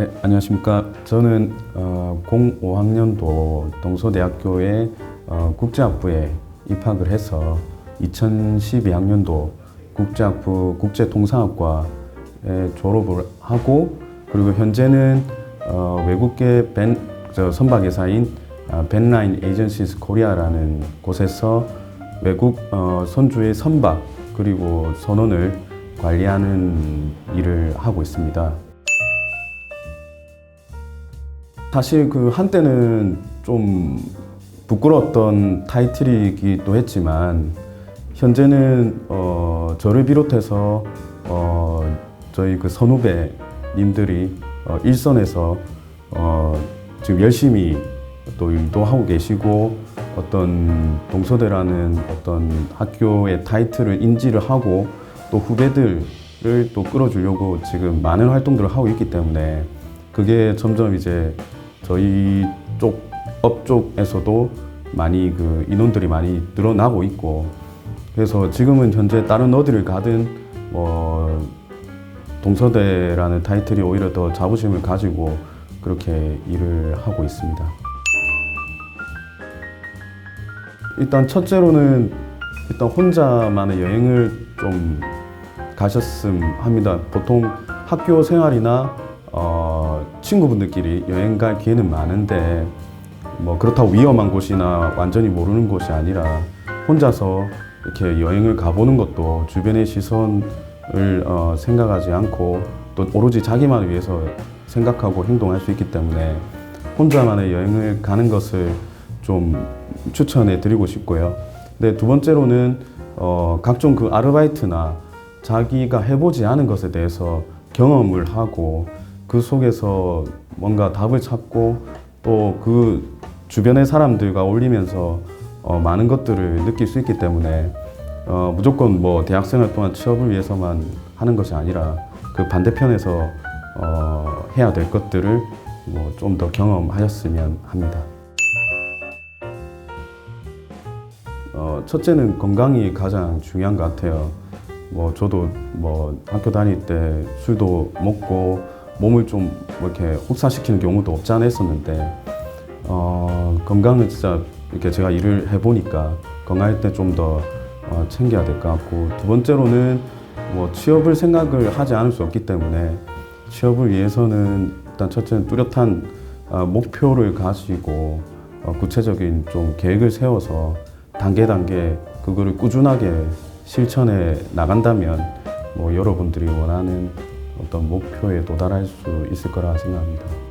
네, 안녕하십니까. 저는 어, 05학년도 동서대학교의 어, 국제학부에 입학을 해서 2012학년도 국제학부 국제통상학과에 졸업을 하고 그리고 현재는 어, 외국계 벤, 저 선박회사인 아, 벤라인 에이전시스 코리아라는 곳에서 외국 어, 선주의 선박 그리고 선원을 관리하는 일을 하고 있습니다. 사실 그 한때는 좀 부끄러웠던 타이틀이기도 했지만 현재는 어 저를 비롯해서 어 저희 그 선후배님들이 어 일선에서 어 지금 열심히 또 일도 하고 계시고 어떤 동서대라는 어떤 학교의 타이틀을 인지를 하고 또 후배들을 또 끌어주려고 지금 많은 활동들을 하고 있기 때문에 그게 점점 이제 저희 쪽 업 쪽에서도 많이 그 인원들이 많이 늘어나고 있고 그래서 지금은 현재 다른 어디를 가든 뭐 동서대라는 타이틀이 오히려 더 자부심을 가지고 그렇게 일을 하고 있습니다. 일단 첫째로는 일단 혼자만의 여행을 좀 가셨음 합니다. 보통 학교 생활이나 어, 친구분들끼리 여행 갈 기회는 많은데 뭐 그렇다고 위험한 곳이나 완전히 모르는 곳이 아니라 혼자서 이렇게 여행을 가보는 것도 주변의 시선을 어, 생각하지 않고 또 오로지 자기만을 위해서 생각하고 행동할 수 있기 때문에 혼자만의 여행을 가는 것을 좀 추천해 드리고 싶고요. 네, 두 번째로는 어, 각종 그 아르바이트나 자기가 해보지 않은 것에 대해서 경험을 하고 그 속에서 뭔가 답을 찾고 또 그 주변의 사람들과 어울리면서 어, 많은 것들을 느낄 수 있기 때문에 어, 무조건 뭐 대학생 활 동안 취업을 위해서만 하는 것이 아니라 그 반대편에서 어, 해야 될 것들을 뭐 좀 더 경험하셨으면 합니다. 어, 첫째는 건강이 가장 중요한 것 같아요. 뭐 저도 뭐 학교 다닐 때 술도 먹고 몸을 좀뭐 이렇게 혹사시키는 경우도 없지 않아 있었는데 어, 건강은 진짜 이렇게 제가 일을 해보니까 건강할 때 좀더 어, 챙겨야 될 것 같고 두 번째로는 뭐 취업을 생각을 하지 않을 수 없기 때문에 취업을 위해서는 일단 첫째는 뚜렷한 어, 목표를 가지고 어, 구체적인 좀 계획을 세워서 단계 단계 그거를 꾸준하게 실천해 나간다면 뭐 여러분들이 원하는 어떤 목표에 도달할 수 있을 거라 생각합니다.